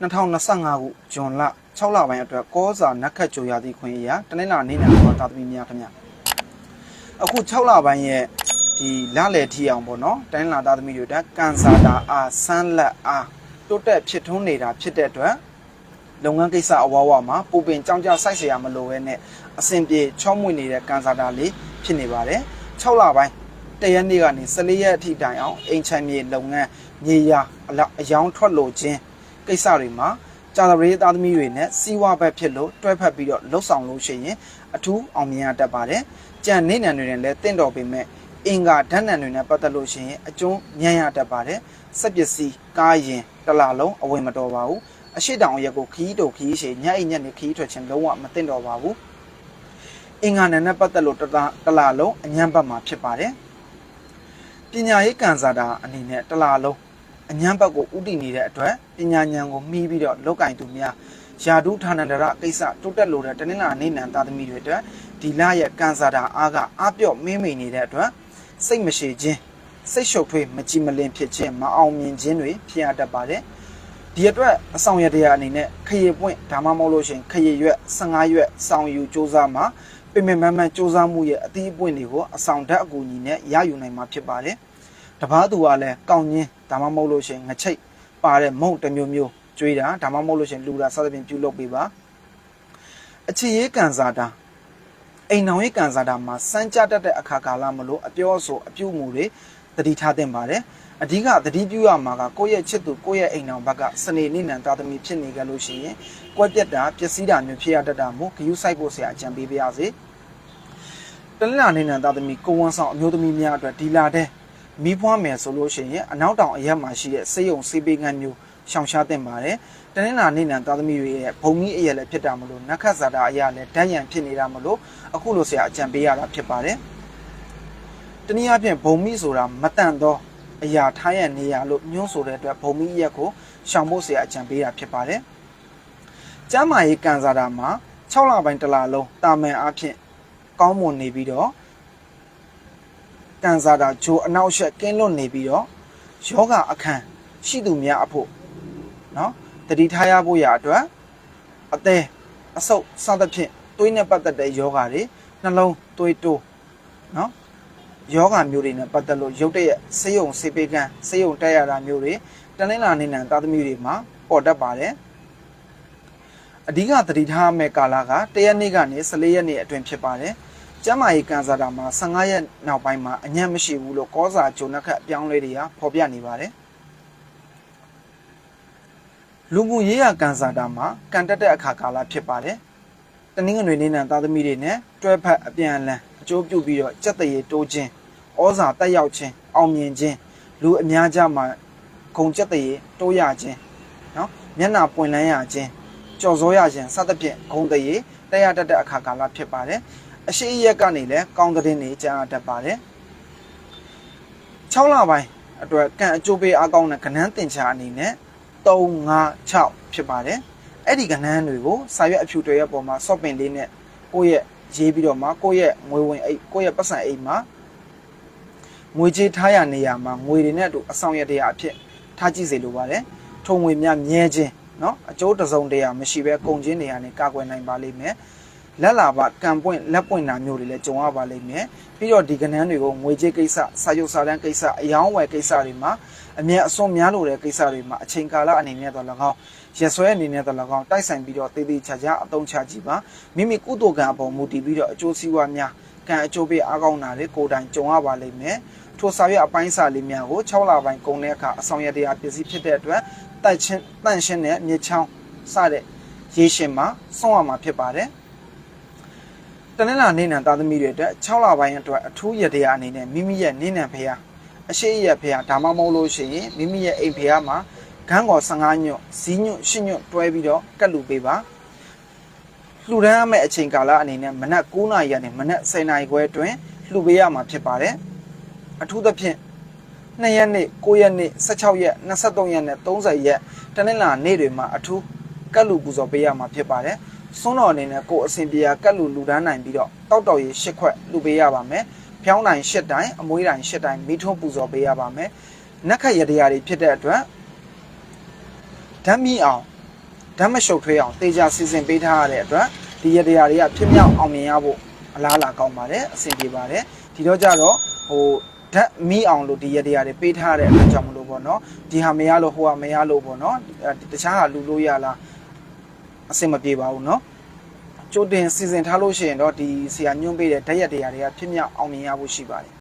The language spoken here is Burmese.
2025ခုဇွန်လ6လပိုင်းအတွက်ကောစာနက်ခတ်ကြိုရသည့်ခွင့်အရာတနင်္လာနေ့နဲ့တော့တာသမီများခင်ဗျအခု6လပိုင်းရဲ့ဒီလလယ်ထီအောင်ပေါ့နော်တနင်္လာသားသမီတွေတက်ကန်ဆာတာအားဆန်းလက်အားတိုးတက်ဖြစ်ထွန်းနေတာဖြစ်တဲ့အတွက်လုပ်ငန်းကိစ္စအဝဝမှာပူပင်ကြောင်းကြစိုက်เสียရမလို့ပဲနဲ့အဆင်ပြေချောမွေ့နေတဲ့ကန်ဆာတာလေးဖြစ်နေပါတယ်6လပိုင်းတရက်နေ့ကနေ14ရက်အထိတိုင်အောင်အိမ်ချမ်းမြေလုပ်ငန်းမြေယာအလောက်အယောင်းထွက်လို့ခြင်း ကိစ္စတွေမှာကြာသပတေးသားသမီးတွေနဲ့စီးဝါဘက်ဖြစ်လို့တွဲဖက်ပြီးတော့လှုပ်ဆောင်လို့ရှိရင်အထူးအောင်မြင်ရတတ်ပါတယ်ကြံနေနံတွေနဲ့လည်းတင့်တော်ပေမဲ့အင်္ဂါဓာတ်နံတွေနဲ့ပတ်သက်လို့ရှိရင်အကျုံးညံ့ရတတ်ပါတယ်စက်ပစ္စည်းကားရင်တစ်လလုံးအဝင်မတော်ပါဘူးအရှိတောင်ရက်ကိုခီးတုတ်ခီးရှည်ညအိညက်နေခီးထွက်ခြင်းလုံးဝမသင့်တော်ပါဘူးအင်္ဂါနံနဲ့ပတ်သက်လို့တစ်လားတစ်လလုံးအညံ့ပတ်မှာဖြစ်ပါတယ်ပညာရေးကံစားတာအနေနဲ့တစ်လလုံး အညံ့ပတ်ကိုဥတည်နေတဲ့အတွက်ပညာဉာဏ်ကိုမှီးပြီးတော့လောက်ကင်သူများယာဒုဌာနန္တရကိစ္စတိုးတက်လို့တဲ့တနင်္လာနေ့နံသားသမီးတွေအတွက်ဒီလရဲ့ကံစားတာအားကအပြော့မင်းမိန်နေတဲ့အတွက်စိတ်မရှိခြင်းစိတ်ရှုပ်ထွေးမကြည်မလင်ဖြစ်ခြင်းမအောင်မြင်ခြင်းတွေဖြစ်ရတတ်ပါတယ်ဒီအတွက်အဆောင်ရတရားအနေနဲ့ခရီပွင့်ဒါမှမဟုတ်လို့ရှိရင်ခရီရွက်15ရွက်စောင်ယူစူးစမ်းမှာပင်ပင်မမှန်စူးစမ်းမှုရဲ့အသီးအပွင့်တွေကိုအဆောင်ဓာတ်အကူအညီနဲ့ရယူနိုင်မှာဖြစ်ပါတယ် တပားသူကလည်းကောင်းချင်းဒါမှမဟုတ်လို့ရှိရင်ငချိတ်ပါတဲ့မုံတစ်မျိုးမျိုးကျွေးတာဒါမှမဟုတ်လို့ရှိရင်လူတာစသဖြင့်ပြုလုပ်ပေးပါအခြေရေးကန်စားတာအိမ်နောင်ရေးကန်စားတာမှာစမ်းကြတတ်တဲ့အခါကာလမလို့အပြောအဆိုအပြုမှုတွေတတိထားတင်ပါတယ်အဓိကသတိပြုရမှာကကိုယ့်ရဲ့ချစ်သူကိုယ့်ရဲ့အိမ်နောင်ဘက်ကစနေနေ့နံသားသမီးဖြစ်နေကြလို့ရှိရင်ကွက်ပြက်တာပျက်စီးတာမျိုးဖြစ်ရတတ်တာမို့ဂယုစိုက်ဖို့ဆရာအကြံပေးပါရစေတလလာနေနံသားသမီးကိုဝန်ဆောင်အမျိုးသမီးများအတွက်ဒီလာတဲ့ မီးဖွားမယ်ဆိုလို့ရှိရင်အနောက်တောင်အရက်မှာရှိတဲ့စေယုံစေးပေးငန်းမျိုးရှောင်ရှားတင်ပါတယ်တနင်္လာနေ့နံသားသမီးတွေရဲ့ဘုံမီးအရက်လည်းဖြစ်တာမလို့နက်ခတ်ဇာတာအရာလည်းဓာတ်ရံဖြစ်နေတာမလို့အခုလိုဆရာအကြံပေးရတာဖြစ်ပါတယ်တနည်းအားဖြင့်ဘုံမီးဆိုတာမတန်သောအရာထားရနေရလို့ညွှန်းဆိုတဲ့အတွက်ဘုံမီးရက်ကိုရှောင်ဖို့ဆရာအကြံပေးတာဖြစ်ပါတယ်။ကျမ်းမာရေးကန်စားတာမှာ6လပိုင်းတစ်လလုံးတာမန်အားဖြင့်ကောင်းမွန်နေပြီးတော့ ကန်စားတာဂျိုအနောက်ရှက်ကင်းလွတ်နေပြီးတော့ယောဂအခန်းရှိသူများအဖို့နော်တတိထားရဖို့ရအတွက်အသေးအဆုပ်စသဖြင့်သွေးနဲ့ပတ်သက်တဲ့ယောဂတွေနှလုံးသွေးတိုးနော်ယောဂမျိုးတွေနဲ့ပတ်သက်လို့ရုတ်တရက်ဆေးရုံဆေးပေးကန်းဆေးရုံတက်ရတာမျိုးတွေတနင်္လာနေ့နံသားသမီးတွေမှာပေါ်တတ်ပါတယ်အဓိကသတိထားမယ့်ကာလကတရက်နေ့ကနေ14ရက်နေ့အတွင်းဖြစ်ပါတယ် ကျမ်းမာရေးကန်စားတာမှာ15ရက်နောက်ပိုင်းမှာအညံ့မရှိဘူးလို့ကောစာဂျုံနက်ခတ်အပြောင်းလဲတွေကဖော်ပြနေပါတယ်လူမှုရေးရကန်စားတာမှာကန်တက်တဲ့အခါကာလဖြစ်ပါတယ်တနင်္ဂနွေနေ့နံသားသမီးတွေနဲ့တွဲဖက်အပြန်အလှန်အကျိုးပြုပြီးတော့စက်တရေတိုးခြင်းဩဇာတက်ရောက်ခြင်းအောင်မြင်ခြင်းလူအများကြားမှာဂုံစက်တရေတိုးရခြင်းနော်မျက်နှာပွင့်လန်းရခြင်းကြော်စောရခြင်းစသဖြင့်ဂုံတရေတက်ရတတ်တဲ့အခါကာလဖြစ်ပါတယ် အရှိရက်ကနေလည်းကောင်းတဲ့နေကြားတတ်ပါတယ်6လပိုင်းအတွက်ကံအကျိုးပေးအကောင်းတဲ့ကဏ္ဍတင်ချာအနေနဲ့3 5 6ဖြစ်ပါတယ်အဲ့ဒီကဏ္ဍတွေကိုစာရွက်အဖြူတွေရဲ့ပုံမှာ soft pin လေးနဲ့ကိုယ့်ရဲ့ရေးပြီးတော့မှကိုယ့်ရဲ့ငွေဝင်အိတ်ကိုယ့်ရဲ့ပတ်စံအိတ်မှာငွေကြေးထားရနေရမှာငွေတွေနဲ့အတူအဆောင်ရတရားအဖြစ်ထားကြည့်စေလိုပါတယ်ထုံငွေများမြဲခြင်းเนาะအကျိုးတစုံတရာမရှိပဲကုန်ချင်းနေရာနဲ့ကာကွယ်နိုင်ပါလိမ့်မယ် လက်လာပါကံပွင့်လက်ပွင့်တာမျိုးတွေလည်းကြုံရပါလိမ့်မယ်ပြီးတော့ဒီကဏ္ဍတွေကိုငွေကြေးကိစ္စစာရုပ်စာတမ်းကိစ္စအယောင်းဝယ်ကိစ္စတွေမှာအမြဲအစွန်များလို့တဲ့ကိစ္စတွေမှာအချိန်ကာလအနေနဲ့တော့၎င်းရက်ဆွဲအနေနဲ့တော့၎င်းတိုက်ဆိုင်ပြီးတော့တည်တည်ချာချာအသုံးချကြည့်ပါမိမိကုသိုလ်ကံအပေါ်မူတည်ပြီးတော့အကျိုးစီးပွားများကံအကျိုးပေးအားကောင်းတာတွေကိုယ်တိုင်ကြုံရပါလိမ့်မယ်ထိုစာရွက်အပိုင်းစာလေးများကို6လပိုင်းကုန်တဲ့အခါအဆောင်ရတရားပစ္စည်းဖြစ်တဲ့အတွက်တိုက်ချင်းတန့်ရှင်းတဲ့မြေချောင်းစတဲ့ရေရှင်မှာစွန့်ရမှာဖြစ်ပါတယ် တနင်္လာနေ့နံသားသမီးတွေအတွက်6လပိုင်းအတွက်အထူးရတရားအနေနဲ့မိမိရဲ့နေ့နံဖရာအရှိရဖရာဒါမှမဟုတ်လို့ရှိရင်မိမိရဲ့အိမ်ဖရာမှာခန်းကော်15ညွတ်ဇီးညွတ်10ညွတ်တွဲပြီးတော့ကတ်လူပေးပါလှူဒန်းရမယ့်အချိန်ကာလအနေနဲ့မနက်9နာရီကနေမနက်10နာရီခွဲအတွင်းလှူပေးရမှာဖြစ်ပါတယ်အထူးသဖြင့်2ရက်နေ့9ရက်နေ့16ရက်23ရက်နဲ့30ရက်တနင်္လာနေ့တွေမှာအထူး ကတ်လူပူဇော်ပေးရမှာဖြစ်ပါတယ်စွန်းတော်အနေနဲ့ကိုယ်အစဉ်ပြေကတ်လူလူဒန်းနိုင်ပြီးတော့တောက်တော်ရေ၈ခွက်လှူပေးရပါမယ်ဖျောင်းတိုင်၈တိုင်အမွေးတိုင်၈တိုင်မိထုံးပူဇော်ပေးရပါမယ်နက်ခတ်ရတရားတွေဖြစ်တဲ့အတွက်ဓာတ်မီအောင်ဓာတ်မရှုပ်ထွေးအောင်တေချာစီစဉ်ပေးထားရတဲ့အတွက်ဒီရတရားတွေကဖြစ်မြောက်အောင်မြင်ရဖို့အလားအလာကောင်းပါတယ်အဆင်ပြေပါတယ်ဒီတော့ကြတော့ဟိုဓာတ်မီးအောင်လို့ဒီရတရားတွေပေးထားရတဲ့အတွက်ကြောင့်မလို့ပေါ့နော်ဒီဟာမရလို့ဟိုဟာမရလို့ပေါ့နော်အဲတခြားဟာလူလို့ရလား အဆင်မပြေပါဘူးเนาะကြိုတင်စီစဉ်ထားလို့ရှိရင်တော့ဒီဆရာညွှန်းပေးတဲ့ဓာတ်ရက်တရားတွေကဖြစ်မြောက်အောင်မြင်ရဖို့ရှိပါတယ်